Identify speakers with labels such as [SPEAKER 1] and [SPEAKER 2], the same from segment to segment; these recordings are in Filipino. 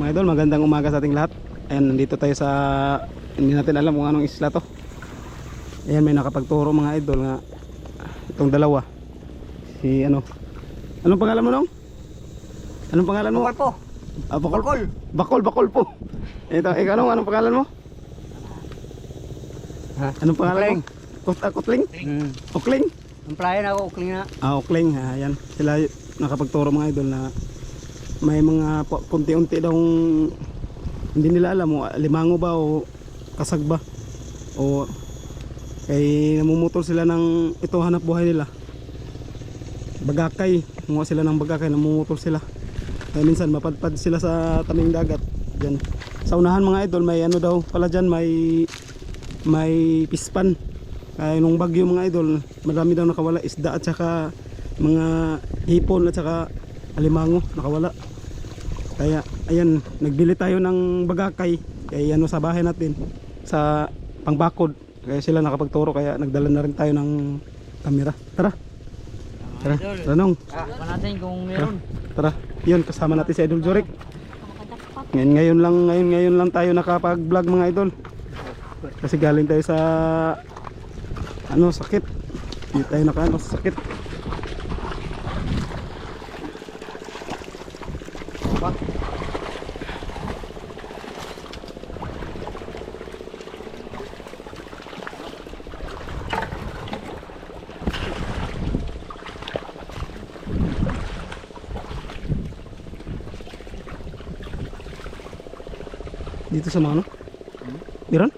[SPEAKER 1] mga idol, magandang umaga sa ating lahat. Ayan, nandito tayo sa hindi natin alam kung anong isla to. Ayan, may nakapagturo mga idol nga itong dalawa. Si ano? Anong pangalan mo nung? Anong pangalan mo?
[SPEAKER 2] Bakal po.
[SPEAKER 1] Ah, bakol.
[SPEAKER 2] Bakol.
[SPEAKER 1] Bakol, bakol po. Ito, ikaw anong, anong pangalan mo?
[SPEAKER 2] Ha?
[SPEAKER 1] Anong pangalan
[SPEAKER 2] Ukling.
[SPEAKER 1] mo? Kut ah, Kutling?
[SPEAKER 2] Hmm.
[SPEAKER 1] Ukling?
[SPEAKER 2] Ang playa na ako, ukling na.
[SPEAKER 1] Ah, Ukling. Ah, ayan. Sila nakapagturo mga idol na may mga kunti-unti daw hindi nila alam o limango ba o kasag ba? O kay namumutol sila ng ito hanap buhay nila. Bagakay. Kumuha sila ng bagakay namumutol sila. Kaya minsan mapadpad sila sa taming dagat. Dyan sa unahan mga idol may ano daw pala dyan may may pispan. Kaya nung bagyo mga idol marami daw nakawala isda at saka mga hipon at saka alimango nakawala kaya ayan nagbili tayo ng bagakay. Kaya ano sa bahay natin sa pangbakod. Kaya sila nakapagturo kaya nagdala na rin tayo ng kamera. Tara. Tara. Tanong
[SPEAKER 2] natin kung meron.
[SPEAKER 1] tara. Yun kasama natin si Idol Jorik ngayon, ngayon lang ngayon ngayon lang tayo nakapag vlog mga idol. Kasi galing tayo sa ano sakit. Hindi tayo naka ano sa sakit dito sa mga ano Meron?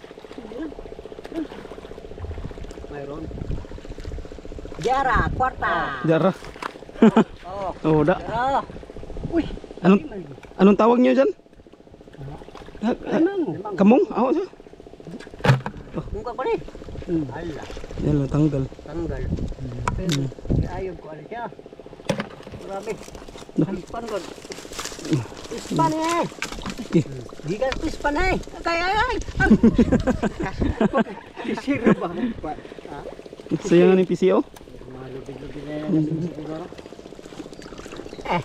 [SPEAKER 2] Mayroon. Jara, kwarta.
[SPEAKER 1] Jara.
[SPEAKER 2] Oh,
[SPEAKER 1] Oh, da.
[SPEAKER 2] Jara. Uy,
[SPEAKER 1] Anong anong tawag niyo diyan?
[SPEAKER 2] limang.
[SPEAKER 1] Kamong? Ako siya.
[SPEAKER 2] Mungka pa rin. Hmm. Ala,
[SPEAKER 1] Yan lang tanggal.
[SPEAKER 2] tanggal. Pero, ayog ko ano siya. Grabe. Pispan ko. Pispan eh.
[SPEAKER 1] Eh,
[SPEAKER 2] Di ka pispan eh. Kaya ay. Sira ba?
[SPEAKER 1] Sayang nga ni PCO.
[SPEAKER 2] Mga lubig-lubig na yan. Eh.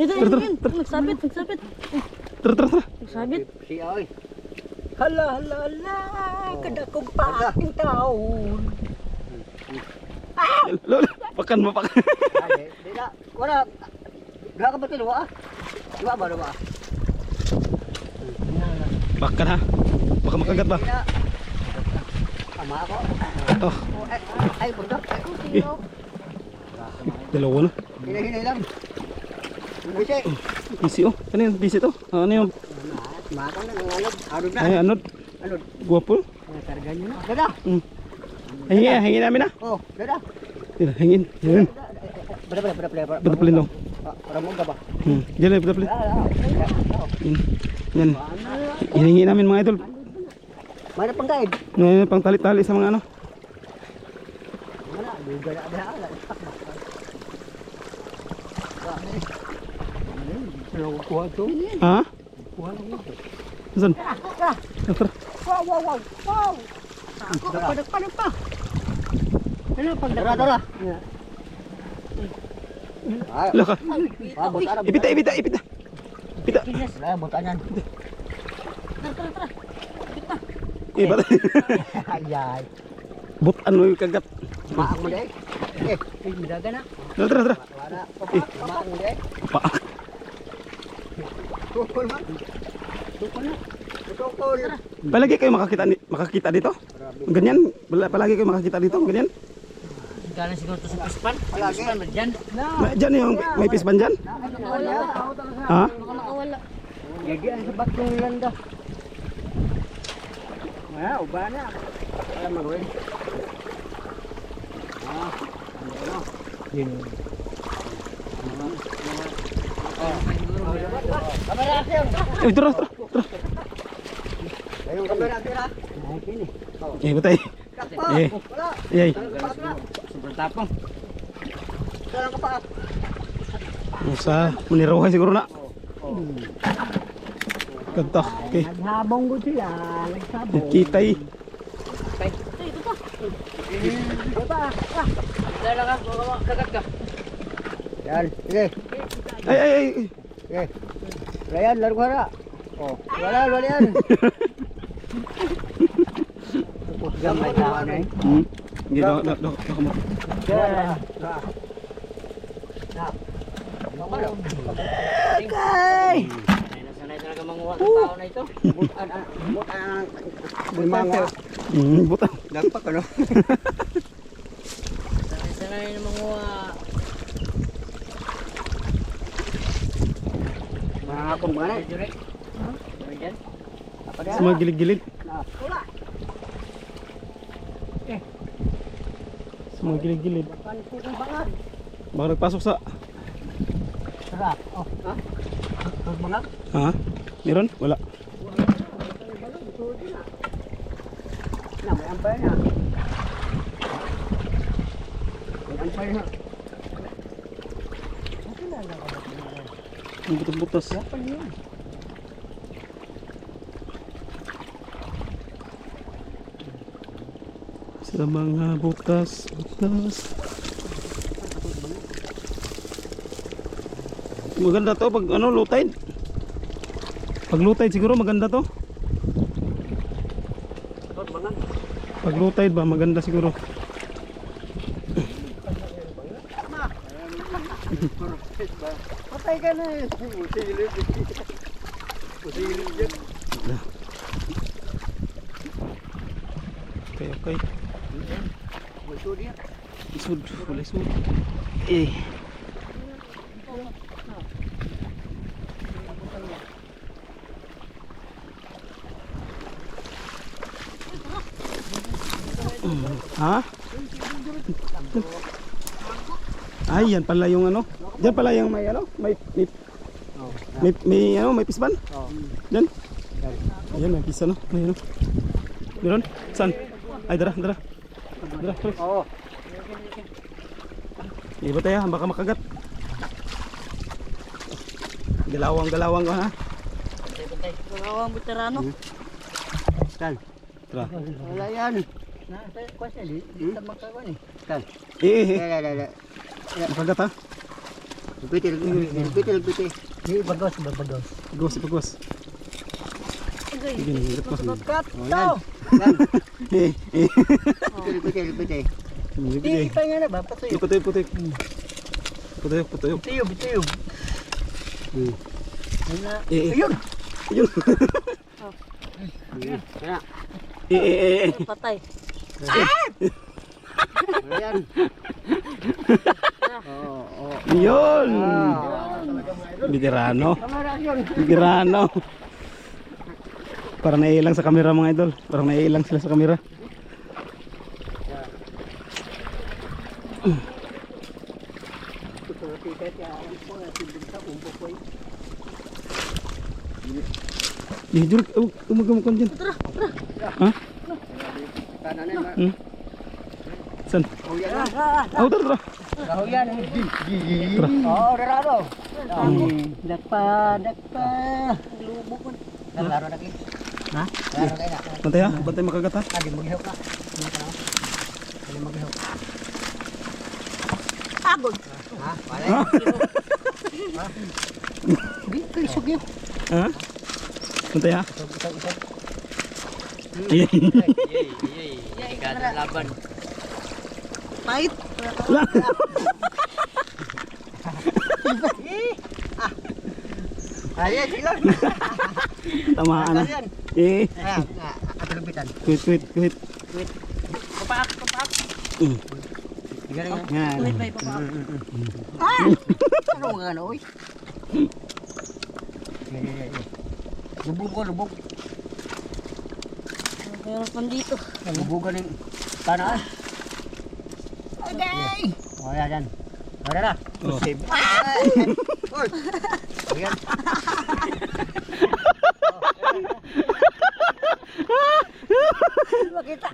[SPEAKER 3] Ito,
[SPEAKER 1] tara,
[SPEAKER 3] yun. Nagsabit, nagsabit.
[SPEAKER 1] Tara, tara, tara.
[SPEAKER 3] Nagsabit.
[SPEAKER 2] Si Oy. Hala, hala, hala. Kada kong paaking taon.
[SPEAKER 1] Lolo, pakan mo pakan.
[SPEAKER 2] Ay, di na. Wala. Gaka ba ito? Luwa ah. Luwa ba? Luwa ah.
[SPEAKER 1] Pakan ha. Baka makagat ba?
[SPEAKER 2] Tama ako.
[SPEAKER 1] Oh,
[SPEAKER 2] Oh, Ay, bunda. Ay,
[SPEAKER 1] eh. Dalawa na.
[SPEAKER 2] Hinay-hinay lang. Kasi,
[SPEAKER 1] PCO. Ano yun? PC to? Ah, Ano yung?
[SPEAKER 2] Maka na, nangalog. Arod na.
[SPEAKER 1] Ay, ano?
[SPEAKER 2] Ano?
[SPEAKER 1] Guwapo.
[SPEAKER 2] Nakarga nyo na. Dada.
[SPEAKER 1] Mm. Hingin, hingin namin na.
[SPEAKER 2] Oh, dada.
[SPEAKER 1] Yan, hingin. Yan.
[SPEAKER 2] Bada, bada, bada, bada.
[SPEAKER 1] Badaplin daw.
[SPEAKER 2] Ah, Para mo ba?
[SPEAKER 1] Hmm. Yan lang, badaplin.
[SPEAKER 2] Ah, ah, ah.
[SPEAKER 1] Yan. Yan. Hiningi namin mga idol.
[SPEAKER 2] Mana pang guide?
[SPEAKER 1] Ngayon pang tali-tali sa mga ano.
[SPEAKER 2] Mana? Duga na ada ala. Istak ba? Ano kuha to?
[SPEAKER 1] Ha?
[SPEAKER 2] Kuha lang ito.
[SPEAKER 1] Saan?
[SPEAKER 2] Tara.
[SPEAKER 1] Tara.
[SPEAKER 2] Wow, wow, wow. Wow. Ako, padag-padag pa. Ano pag Tara, tara. Ay,
[SPEAKER 1] Wala ka.
[SPEAKER 2] ah.
[SPEAKER 1] Ipita, ipita, ipita. Ipita.
[SPEAKER 2] Wala, buta niyan.
[SPEAKER 1] Eh, bata.
[SPEAKER 2] Ayay.
[SPEAKER 1] Butan mo yung kagat.
[SPEAKER 2] Maang mo deh. Eh, eh, midaga na.
[SPEAKER 1] Tara, tara, tara.
[SPEAKER 2] Wala. Papa, maang mo deh.
[SPEAKER 1] Paak.
[SPEAKER 2] Tukol man. Na.
[SPEAKER 1] Palagi kayo makakita, ni- makakita dito? Ganyan? Wala- Palagi kayo makakita dito? Ganyan?
[SPEAKER 3] Galing siguro to sa pispan.
[SPEAKER 2] Palagi.
[SPEAKER 3] Dyan?
[SPEAKER 1] May, dyan yung, may pispan?
[SPEAKER 2] Nakawala.
[SPEAKER 1] Ha?
[SPEAKER 3] Nakawala.
[SPEAKER 2] Jadi ang sa batong landa. Wala, uba na. Wala magawin. Ah, ano? Yun. Kamera action.
[SPEAKER 1] Eh, tara, tara.
[SPEAKER 2] Ayun kamera tira. Ay kini.
[SPEAKER 1] Eh.
[SPEAKER 2] Kakpa.
[SPEAKER 1] Eh.
[SPEAKER 2] Wala. Na.
[SPEAKER 3] Sobrang tapang.
[SPEAKER 2] Dalang kapaak.
[SPEAKER 1] Sa maniraway siguro na. Kanta. Okay.
[SPEAKER 2] Naghabong ko sila. Nagsabong.
[SPEAKER 1] Kitay.
[SPEAKER 3] Dala ka, kagat ka.
[SPEAKER 2] Yan, sige.
[SPEAKER 1] Ay, ay, ay.
[SPEAKER 2] Sige. Wala yan, laro ka na. Oh, wala, wala yan. Gamay na ano eh.
[SPEAKER 1] Hmm. Hindi, daw, daw, daw, daw, mo.
[SPEAKER 2] Wala. Okay.
[SPEAKER 3] Sanay na sanay talaga manguha ng tao na ito.
[SPEAKER 2] Butan, ah, butan. Bumango.
[SPEAKER 1] Hmm, butang.
[SPEAKER 2] Dagpak ano?
[SPEAKER 3] Sanay sanay na manguha.
[SPEAKER 2] Mga akong mga na. Apa
[SPEAKER 1] Sa mga gilid-gilid.
[SPEAKER 2] Wala.
[SPEAKER 1] Sa mga gilid-gilid. Baka nagpasok sa...
[SPEAKER 2] Sarap. Oh, ha? Ang bangan?
[SPEAKER 1] Ha? Meron? Wala.
[SPEAKER 2] Na, may ampay na. Ampay na.
[SPEAKER 1] Ang butas-butas.
[SPEAKER 2] Apa yun?
[SPEAKER 1] Sa mga butas, butas. Maganda to pag ano, low. Pag low siguro maganda to. Pag low ba, maganda siguro.
[SPEAKER 2] Patay ka na eh. Musilip. Musilip dyan.
[SPEAKER 1] Okay, okay.
[SPEAKER 2] Muso dia.
[SPEAKER 1] Isud, wala isud. Eh. Ha? Ay, yan pala yung ano. Diyan pala yung may ano, may may may, may ano, may pisban.
[SPEAKER 2] Oh.
[SPEAKER 1] Diyan. Ayan, may pisa no. May ano. Meron? Saan? Ay, dara, dara. Dara, pre.
[SPEAKER 2] Oh.
[SPEAKER 1] Iba tayo, baka makagat. Galawang, galawang ka ha.
[SPEAKER 3] Bantay-bantay. Gawang veterano.
[SPEAKER 2] Tan.
[SPEAKER 1] Tara.
[SPEAKER 2] Wala yan.
[SPEAKER 3] Na, kwasa di.
[SPEAKER 2] Hmm?
[SPEAKER 3] Sa magkawan eh.
[SPEAKER 2] Tan.
[SPEAKER 1] Eh, eh, eh.
[SPEAKER 2] Dala, dala.
[SPEAKER 1] Makagat ha.
[SPEAKER 2] Lupiti, lupiti, lupiti, lupiti.
[SPEAKER 3] Di bagos, bagos.
[SPEAKER 1] Pagwas, pagwas. Sige, nahirap ko.
[SPEAKER 3] Kat
[SPEAKER 2] Oh, yan. Yan.
[SPEAKER 1] Eh, eh.
[SPEAKER 2] Lupiti, lupiti.
[SPEAKER 1] Hindi,
[SPEAKER 3] Di kita nga na ba? Patuyo.
[SPEAKER 1] Putoy, putoy. Putoy, putoy.
[SPEAKER 3] Bitiyo, bitiyo.
[SPEAKER 1] Hmm. Eh, eh.
[SPEAKER 2] Ayun.
[SPEAKER 1] Ayun. Eh, eh, eh, eh.
[SPEAKER 3] patay.
[SPEAKER 2] Wala yan. Oh, oh.
[SPEAKER 1] Yun.
[SPEAKER 2] Ah.
[SPEAKER 1] Veterano. Parang naiilang sa kamera mga idol. Parang naiilang sila sa kamera. Di jur, oh, umagam dyan. Ha?
[SPEAKER 2] Kanan yan. ma.
[SPEAKER 1] Hmm? San?
[SPEAKER 2] Oh, yan na.
[SPEAKER 1] Oh, tara, tara.
[SPEAKER 2] Kahuyan.
[SPEAKER 1] Tara.
[SPEAKER 2] Oh, darado.
[SPEAKER 1] Hmm.
[SPEAKER 3] Dakpa, dakpa. Lubo ko.
[SPEAKER 2] Laro lagi.
[SPEAKER 3] Ha?
[SPEAKER 1] Bantay ha, bantay makagat ha.
[SPEAKER 2] Ah, di ka na. Hindi maghihok.
[SPEAKER 3] Agod.
[SPEAKER 2] Ha? Wala.
[SPEAKER 3] Di, kay sugyo.
[SPEAKER 1] Ha? Bantay ha.
[SPEAKER 3] Yay, yay. Gada laban. Pahit.
[SPEAKER 1] La.
[SPEAKER 2] Ayan, sila.
[SPEAKER 1] Tamaan na. Eh,
[SPEAKER 2] Ayan, ah, ato lupitan.
[SPEAKER 1] kuit, kuit, kuit.
[SPEAKER 3] Papak, papak.
[SPEAKER 1] Mm.
[SPEAKER 2] Tiga rin yan.
[SPEAKER 1] Yan.
[SPEAKER 3] Wait, wait, papak.
[SPEAKER 2] Ah! Ano nga ano, oy? Yan. Lubog ko, lubog.
[SPEAKER 3] Meron pa dito.
[SPEAKER 2] Lubugan ng tanaan. Okay! Oh, yan, yan. Oh, dara.
[SPEAKER 1] Oh.
[SPEAKER 2] Save. Oy! Ayan.
[SPEAKER 3] Makita.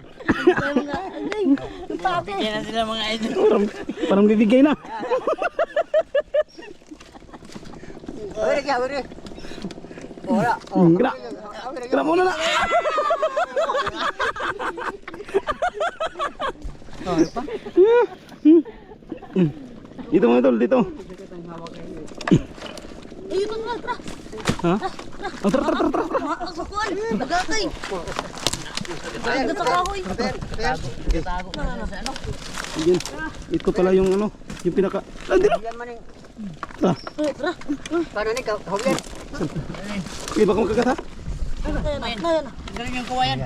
[SPEAKER 3] Anding. Bigyan na sila mga idol.
[SPEAKER 1] Parang, parang bibigay na.
[SPEAKER 2] Oy, kaya, oy. Wala.
[SPEAKER 1] Hmm, gra- Kira mo na na. Dito mga tol, dito.
[SPEAKER 3] Ay, ito na, tara.
[SPEAKER 1] Ha? Oh, tara, tara, tara, tara.
[SPEAKER 3] Mga kakuan. Bagakay. Agad sa.
[SPEAKER 1] Ito pala yung ano, yung pinaka... Ah,
[SPEAKER 2] man yung
[SPEAKER 1] Tara.
[SPEAKER 3] Tara.
[SPEAKER 2] paano ni kahugyan.
[SPEAKER 1] Okay, baka magkagat ha?
[SPEAKER 3] Ayan na, ayan na.
[SPEAKER 2] Galing yung kawayan.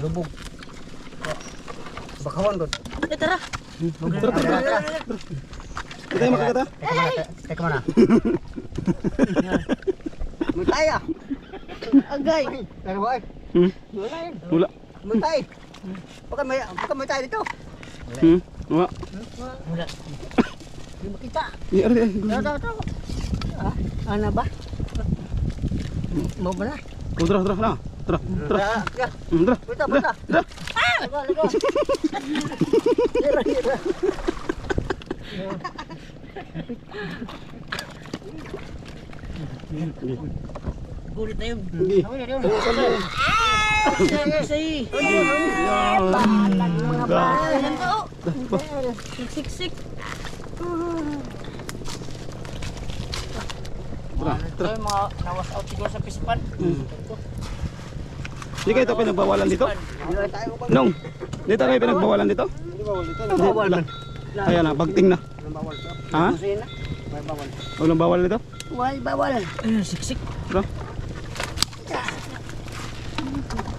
[SPEAKER 2] Lubog. Bakawan doon.
[SPEAKER 3] Tara.
[SPEAKER 1] Tara, tara, tara. Hindi tayo makagat ha?
[SPEAKER 2] Teka mana. Mutay ah.
[SPEAKER 3] Agay.
[SPEAKER 2] Pero boy.
[SPEAKER 1] Hmm?
[SPEAKER 2] Wala yun.
[SPEAKER 1] Wala.
[SPEAKER 2] Mutay. Baka may baka may tayo dito.
[SPEAKER 1] Hmm? Wala.
[SPEAKER 2] Wala. Hindi makita.
[SPEAKER 1] Ay, ay, ay.
[SPEAKER 2] Daw daw daw. Ah, ano ba? Mau ba na?
[SPEAKER 1] Oh, tara, tara, tara. Tara, tara.
[SPEAKER 2] Tara.
[SPEAKER 1] Hmm, tara.
[SPEAKER 2] Punta, punta.
[SPEAKER 1] Tara.
[SPEAKER 2] Lago, lago. Lira, lira.
[SPEAKER 3] Gulit na yun.
[SPEAKER 1] Sige.
[SPEAKER 3] Say.
[SPEAKER 1] Yan.
[SPEAKER 3] Ayan to. Siksik-sik.
[SPEAKER 1] Tara, tara.
[SPEAKER 3] Ay, mga nawas out siguro sa pispan.
[SPEAKER 1] Hindi kayo ito pinagbawalan dito? Nung, dito kayo pinagbawalan dito? Hindi,
[SPEAKER 2] Bawal
[SPEAKER 1] wala. Ayan na, bagting na.
[SPEAKER 2] Bawal.
[SPEAKER 1] Ha?
[SPEAKER 2] Bawal.
[SPEAKER 1] Walang bawal dito?
[SPEAKER 2] Why bawal?
[SPEAKER 3] Ayun, siksik.
[SPEAKER 1] Tara.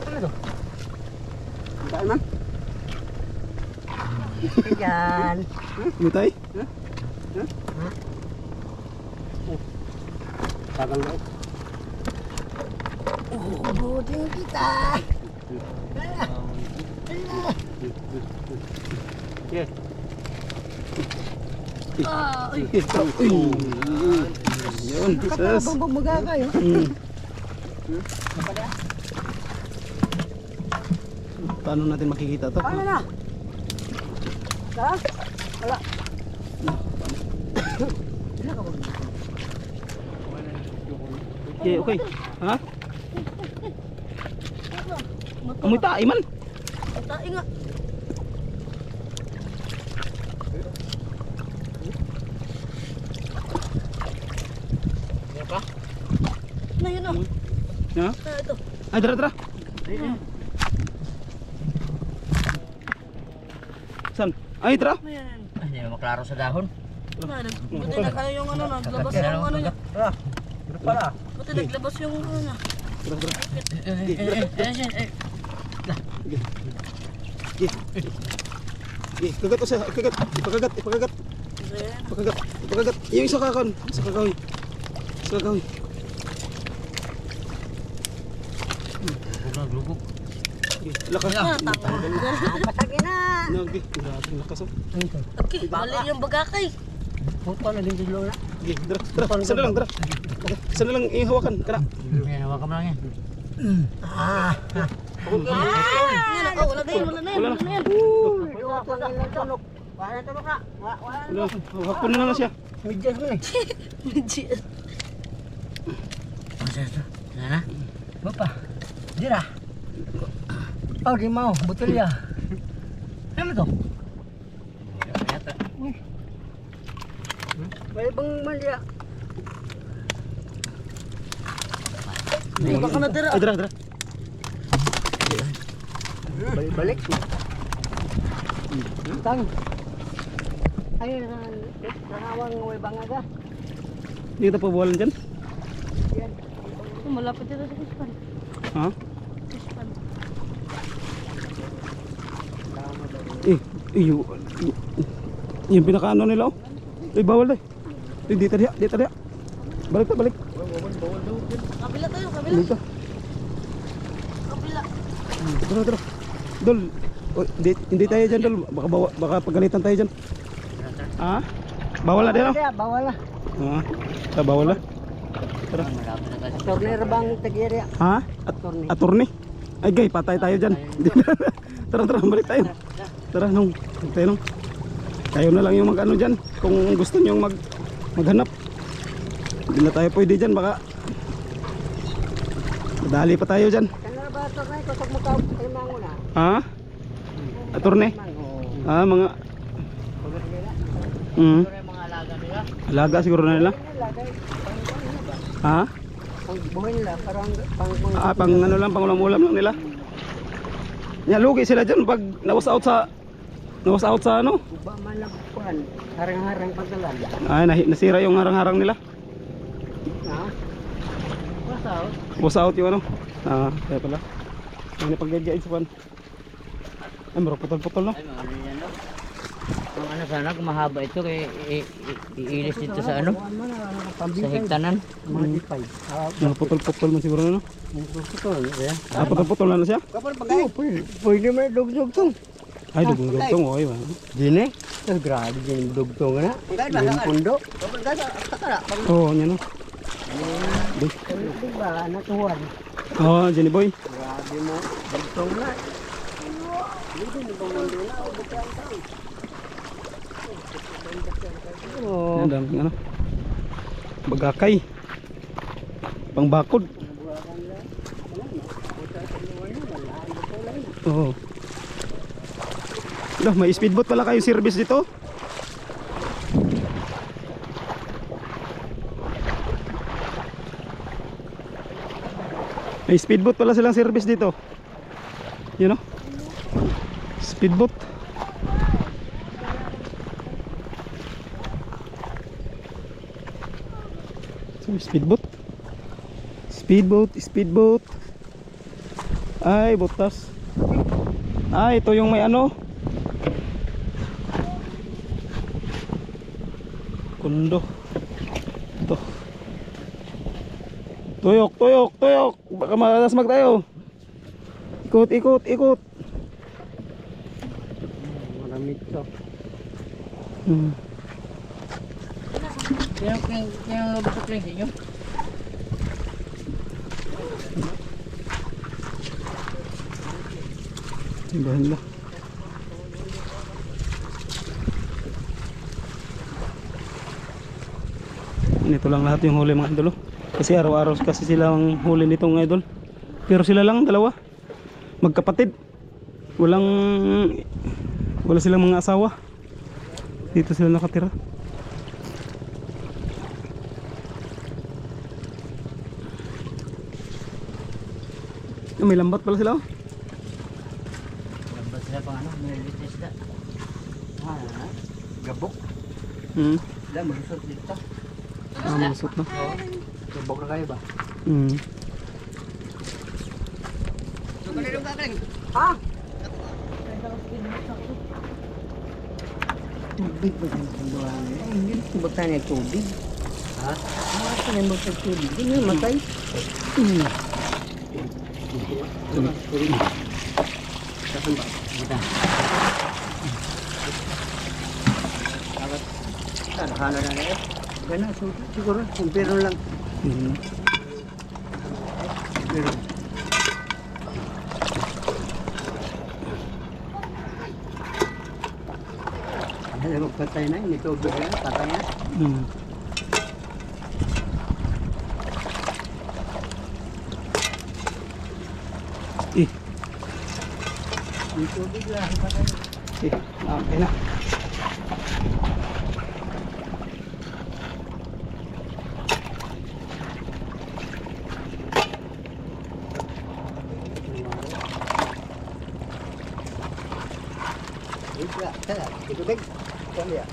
[SPEAKER 2] Ano to? Saan man? Yan.
[SPEAKER 1] Mitay?
[SPEAKER 2] Tagal daw. Ubutin kita. Yes.
[SPEAKER 3] Ah, ay.
[SPEAKER 1] Ito. Uy. Yun, sus.
[SPEAKER 2] magagay.
[SPEAKER 1] Hmm. Paano natin makikita to?
[SPEAKER 2] Paano na? Ha? Wala.
[SPEAKER 1] Okay, okay. Ha? Amoy tayo man.
[SPEAKER 3] Tayo nga. Na yun oh.
[SPEAKER 1] Ha?
[SPEAKER 3] Ah, ito.
[SPEAKER 1] Ay, tara, tara. San? Ay, tara.
[SPEAKER 3] Ayan.
[SPEAKER 2] Hindi na maklaro sa dahon.
[SPEAKER 3] Na, nag- Buti na kayo yung ano, naglabas yung ano niya.
[SPEAKER 2] Ah, ito pala.
[SPEAKER 3] Buti naglabas yung ano niya.
[SPEAKER 1] Tara, tara. Okay, kagat ko siya. Kagat. Ipakagat, ipakagat. Ipakagat. Ipakagat. Yung isa kakon. Isa kakawin. Isa kakawin.
[SPEAKER 2] Lubog.
[SPEAKER 1] Okay, lakas.
[SPEAKER 3] Ah, tama.
[SPEAKER 2] Patagin na.
[SPEAKER 1] Okay. Grabe, lakas oh.
[SPEAKER 3] Okay, mali yung bagakay.
[SPEAKER 2] Puto na din dilo na.
[SPEAKER 1] Okay. Isa na lang. Okay, Isa na lang ihawakan. Kana.
[SPEAKER 2] Yan, hawakan mo lang yan. Ah.
[SPEAKER 3] Na, oh, wala na yan, wala na yan,
[SPEAKER 1] Wala
[SPEAKER 3] wala na yan.
[SPEAKER 2] Hawakan lang. Wala na tulog ka. Wala wala na.
[SPEAKER 1] Na lang siya.
[SPEAKER 2] Medyas mo eh. Masa ito? Nana? Bapa? Dira? Oh, di mau. Betul ya? Ano to? Uy. May bang malya?
[SPEAKER 3] Baka na tira.
[SPEAKER 1] Ay, tara, tara.
[SPEAKER 2] Balik-balik. Tang. Ayun, nanawang way bangaga.
[SPEAKER 1] Hindi kita pabawalan dyan.
[SPEAKER 2] Yan.
[SPEAKER 3] Oh, Malapit dito sa pispan.
[SPEAKER 1] Ha?
[SPEAKER 3] Pispan.
[SPEAKER 1] Eh, yung, pinakaano nila oh. Eh, bawal eh. Eh, dito diya, dito diya. Balik ta, balik.
[SPEAKER 3] Kabila tayo, kabila.
[SPEAKER 1] Ta.
[SPEAKER 3] Kabila.
[SPEAKER 1] Tara, tara. Dol, oh, hindi, hindi tayo dyan, Dol. Baka, bawa, baka pagalitan tayo dyan. Ha? Bawal na oh.
[SPEAKER 2] Kaya, bawal na.
[SPEAKER 1] Ha? Ah, bawal na. Tara.
[SPEAKER 2] Torner bang tagiri?
[SPEAKER 1] Ha? At, attorney? Ay, gay, patay tayo dyan. tara, tara, balik tayo. Tara, nung. Tayo, nung. Kayo na lang yung mag-ano dyan. Kung gusto nyo mag, maghanap. Hindi na tayo pwede dyan, baka Dali pa tayo dyan. Ha? Aturne?
[SPEAKER 2] Mango.
[SPEAKER 1] Ah, mga... Mm.
[SPEAKER 2] Alaga
[SPEAKER 1] siguro na nila.
[SPEAKER 2] Ano?
[SPEAKER 1] Ha?
[SPEAKER 2] Buhay nila, parang pang pang
[SPEAKER 1] Ah, pang ano lang, pang ulam-ulam lang nila. Yan, lugi sila dyan pag nawas out sa... Nawas out sa ano?
[SPEAKER 2] Uba man lang kuhan, harang-harang pagdalan.
[SPEAKER 1] Ay, nahi- nasira yung harang-harang nila.
[SPEAKER 2] Ha? Basta out.
[SPEAKER 1] Was out yung ano. Ah, kaya pala. Ano pag-guide sa pan. Ay, marang putol-putol no?
[SPEAKER 4] Ay, ano yan, no? Kung ano sana, kung mahaba ito, i- iilis dito sa ano?
[SPEAKER 2] Kuhan man, ano,
[SPEAKER 4] Sa higtanan.
[SPEAKER 2] Mga dipay. Ah,
[SPEAKER 1] Mga putol-putol man siguro no?
[SPEAKER 2] mga putol. eh.
[SPEAKER 1] Ah, putol-putol na na siya?
[SPEAKER 2] Kapal pagay. Pwede, pwede may dugdugtong.
[SPEAKER 1] Ay, dugong-dugtong. Okay ba?
[SPEAKER 2] Dini? Eh, grabe din dugtong na. Yung pundo.
[SPEAKER 1] Oo, oh, yan no?
[SPEAKER 2] Di ba, natuwan.
[SPEAKER 1] Oo, oh, Jenny Boy.
[SPEAKER 2] Grabe mo, dugtong na. Oh,
[SPEAKER 1] Yan, daming ano. Bagakay. Pangbakod. Oo. Dah, may speedboat pala kayo service dito. May speedboat pala silang service dito. You know? Speedboat. So, speedboat. Speedboat, speedboat. Ay, butas. Ah, ito yung may ano. Kundo. Ito. Tuyok, tuyok, tuyok. Baka malasmag tayo. Ikot, ikot, ikot.
[SPEAKER 2] maramit to.
[SPEAKER 1] Hmm.
[SPEAKER 4] Yung sino ang lubos sa kling sa inyo?
[SPEAKER 1] Simbahan lang. Nito lang lahat yung huli mga idol. oh. Kasi araw-araw kasi sila ang huli nitong idol. Pero sila lang dalawa. Magkapatid. Walang wala silang mga asawa. Dito sila nakatira. Ah, May lambat pala sila. oh.
[SPEAKER 4] Lambat sila pang ano, may isda.
[SPEAKER 2] Ha? Gabok.
[SPEAKER 1] Hmm.
[SPEAKER 2] Dahil malusot dito.
[SPEAKER 1] Ah, malusot na.
[SPEAKER 2] Gabok na kayo ba?
[SPEAKER 1] Hmm.
[SPEAKER 2] Ha? Tubig ba yung pambuhan? Hindi ko ba tayo tubig? Ha? Ano ka na mag tubig? Hindi na matay. Hmm. Tarhana na na eh. Yan na, siguro, siguro, kumpiro lang.
[SPEAKER 1] Hmm.
[SPEAKER 2] Pero, Ano magpatay na, hindi tubig na, patay na.
[SPEAKER 1] Hmm. Eh,
[SPEAKER 2] Hindi tubig lang, patay na.
[SPEAKER 1] eh, okay na.
[SPEAKER 2] Kaya ya.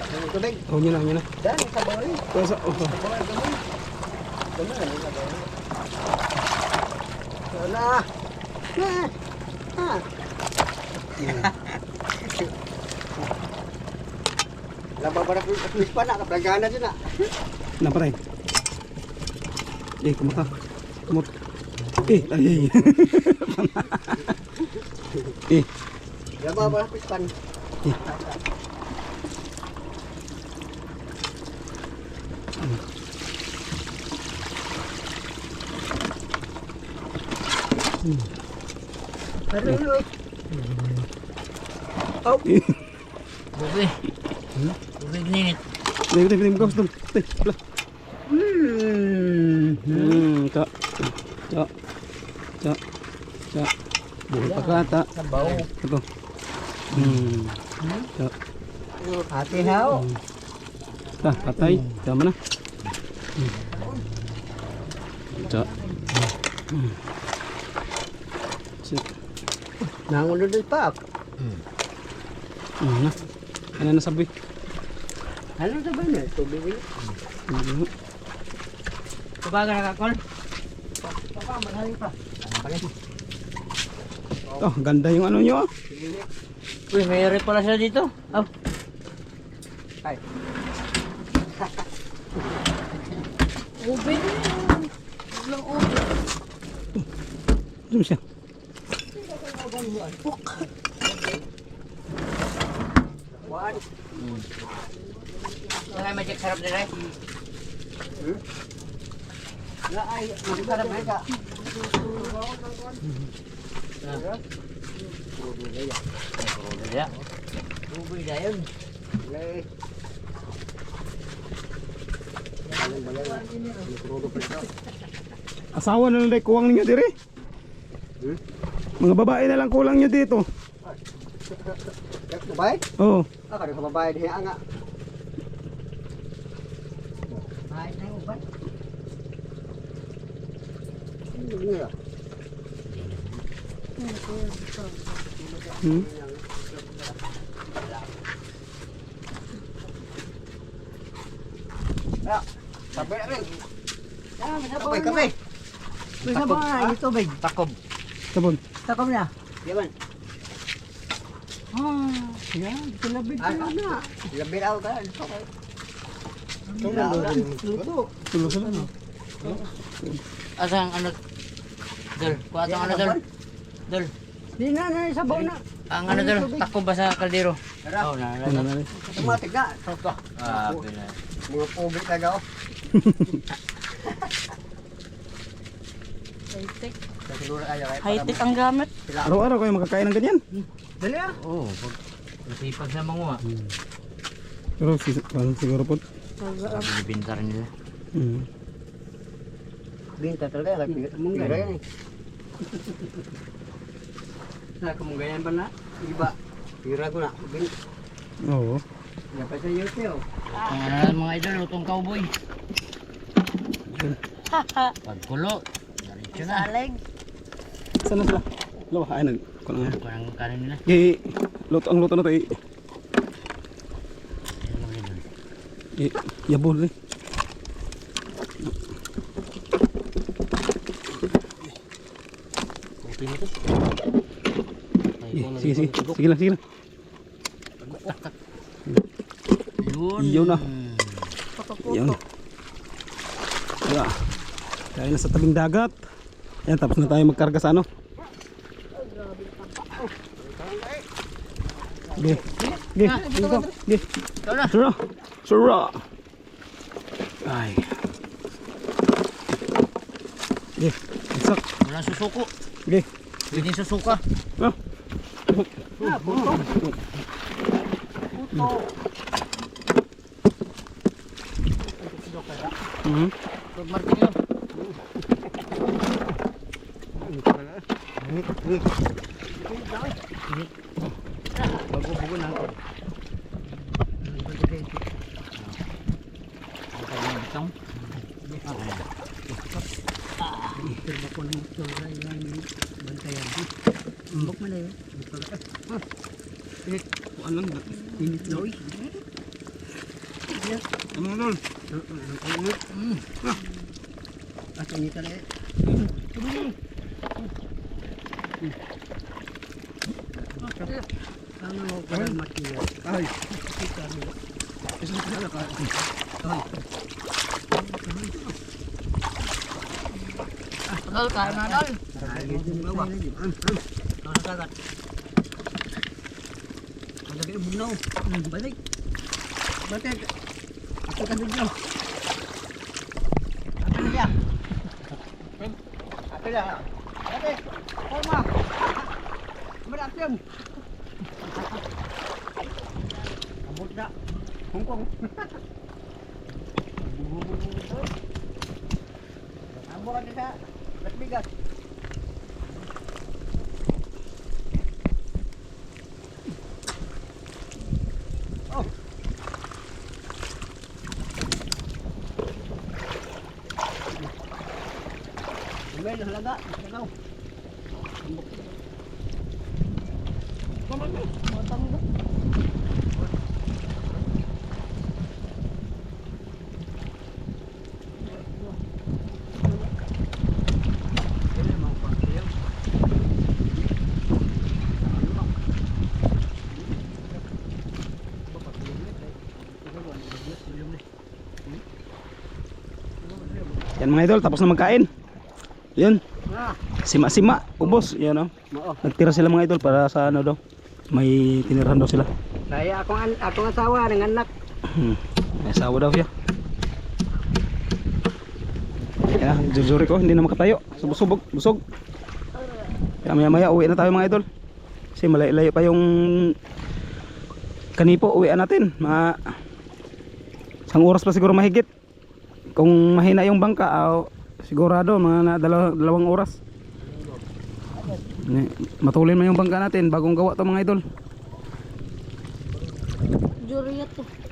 [SPEAKER 2] Ang tubig.
[SPEAKER 1] Oh, yun na, yun na.
[SPEAKER 2] Dan, sa bawal.
[SPEAKER 1] Oh, sa, oh,
[SPEAKER 2] Sa bawal, gamay. Gamay, ano sa bawal? Wala. Na. Ha. Laba para pulis pa na, kaplagana dyan na.
[SPEAKER 1] Naparay. Eh, kumata. Kumot. Eh, ay, eh,
[SPEAKER 2] Laba para pulis pa. Pero yun,
[SPEAKER 4] Bubi. Bubig ninit.
[SPEAKER 1] Tingnan, tingnan, tingnan, tingnan. Tingnan, wala.
[SPEAKER 2] Hmm.
[SPEAKER 1] Hmm, ka. Ka. Cha. Cha. Buhay pa kata.
[SPEAKER 2] Sabaw.
[SPEAKER 1] Ito. Hmm. Cha.
[SPEAKER 2] Ate hao.
[SPEAKER 1] Ta, patay. Tama na. Cha. Hmm. Sit.
[SPEAKER 2] Nangulo din pa.
[SPEAKER 1] Hmm, na. Ano na sabi?
[SPEAKER 2] Ano sa ba na? Tubig yun.
[SPEAKER 1] Hmm.
[SPEAKER 4] Kubaga nakakol.
[SPEAKER 2] Papa, marami pa.
[SPEAKER 1] Oh, ganda yung ano nyo. ah.
[SPEAKER 4] Uy, may ere pala siya dito. Oh.
[SPEAKER 2] Ay.
[SPEAKER 3] Ube na yun. Walang ube.
[SPEAKER 1] Ano siya?
[SPEAKER 2] One.
[SPEAKER 4] Wala sarap nila.
[SPEAKER 2] Na ay, magkara ba ka?
[SPEAKER 4] Wala. Uboy na yun.
[SPEAKER 2] Okay.
[SPEAKER 1] Asawa na lang dahil kuwang ninyo dire. Mga babae na lang kulang nyo dito.
[SPEAKER 2] Babae?
[SPEAKER 1] Oo.
[SPEAKER 2] Ah, kada sa babae diha nga. Ay, na uban. Ano nga?
[SPEAKER 1] Hmm.
[SPEAKER 2] Ya, sabi na rin.
[SPEAKER 3] Ah,
[SPEAKER 2] Sabay kami. Sabay na, ito tubig.
[SPEAKER 4] Takob.
[SPEAKER 1] Tabon.
[SPEAKER 2] Takom na. Yaman.
[SPEAKER 3] Ah, yan. Tilabid ko na.
[SPEAKER 2] Labi na ako ka. Ito kayo. Luto.
[SPEAKER 1] Tulo sila no.
[SPEAKER 4] Asang ano? Dol, kuha ang ano dol. Dol.
[SPEAKER 2] Di na, na, sabaw na.
[SPEAKER 4] Ang ano dol, takob ba sa kaldero?
[SPEAKER 2] Tara.
[SPEAKER 4] Oh, na.
[SPEAKER 1] Na rin.
[SPEAKER 2] Automatic na. Toto.
[SPEAKER 4] Ah, pila.
[SPEAKER 2] Mga public na daw.
[SPEAKER 3] High-tech. High-tech ang gamit.
[SPEAKER 1] Araw-araw kayo makakain ng ganyan.
[SPEAKER 2] Dali ah.
[SPEAKER 4] Oh, pag masipag na manguha.
[SPEAKER 1] Pero si, parang siguro po.
[SPEAKER 4] Sabi binibinta rin nila.
[SPEAKER 1] Hmm.
[SPEAKER 2] Binta talaga. Na yan eh. Na kamunggayan ba na? Iba. Pira ko na. Binta.
[SPEAKER 1] Oo.
[SPEAKER 2] Yan pa sa YouTube.
[SPEAKER 4] Ano mga idol, lutong cowboy.
[SPEAKER 3] Haha.
[SPEAKER 4] Pagkulo. Diretso na.
[SPEAKER 3] Saleg.
[SPEAKER 1] Saan na sila? Lawa, ay nag... Kung ano.
[SPEAKER 4] Kuha ang kanin nila.
[SPEAKER 1] Eh, luto ang luto na to eh. Eh, yabol eh.
[SPEAKER 4] Okay nito.
[SPEAKER 1] Eh, sige, sige. Sige lang, sige lang.
[SPEAKER 4] Yun.
[SPEAKER 1] Yun na. Yun. Yeah. Kaya na sa tabing dagat. Yan, tapos na tayo magkarga sa ano. Ge. Ge. Ge. Sura. Sura. Ay. Ge. Isak.
[SPEAKER 4] Wala susuko.
[SPEAKER 1] Ge.
[SPEAKER 4] Pwede susuka.
[SPEAKER 1] Ah. Mhm.
[SPEAKER 4] Pag martilyo.
[SPEAKER 2] Bago-bago na ako.
[SPEAKER 4] Ang kanyang bitong.
[SPEAKER 2] Turba ko ng turba yan. Bantayan. Umbok mo na yun.
[SPEAKER 1] Ano lang?
[SPEAKER 2] Init na uy.
[SPEAKER 1] Ano na dol?
[SPEAKER 2] At ini ka na eh. Ano mo pa ng makiyo?
[SPEAKER 1] Ay.
[SPEAKER 3] Dol, kain na dol.
[SPEAKER 2] Ano sa kagat? Ang lagi ng bunaw. Balik. Balik. Ako ka lang. Ako na yan. Ako na. Ate, forma. Marat yan. Abot na. Hongkong. Amo ka sa Las Vegas.
[SPEAKER 1] Yan mga idol, tapos na magkain. Yun,
[SPEAKER 2] Ah,
[SPEAKER 1] sima-sima, ubos. Yan oh.
[SPEAKER 2] mao.
[SPEAKER 1] Nagtira sila mga idol para sa ano daw. May tinirahan daw sila.
[SPEAKER 2] Kaya akong akong asawa ng anak.
[SPEAKER 1] Hmm. May asawa daw siya. Yan na, jujuri ko, hindi na makatayo. Subog-subog, busog. Kaya maya maya uwi na tayo mga idol. Kasi malayo-layo pa yung kanipo, uwian natin. Mga isang oras pa siguro mahigit. Kung mahina yung bangka, ah, sigurado mga na, dalaw- dalawang oras. Matulin man yung bangka natin bagong gawa to mga idol.
[SPEAKER 3] Juriyat to.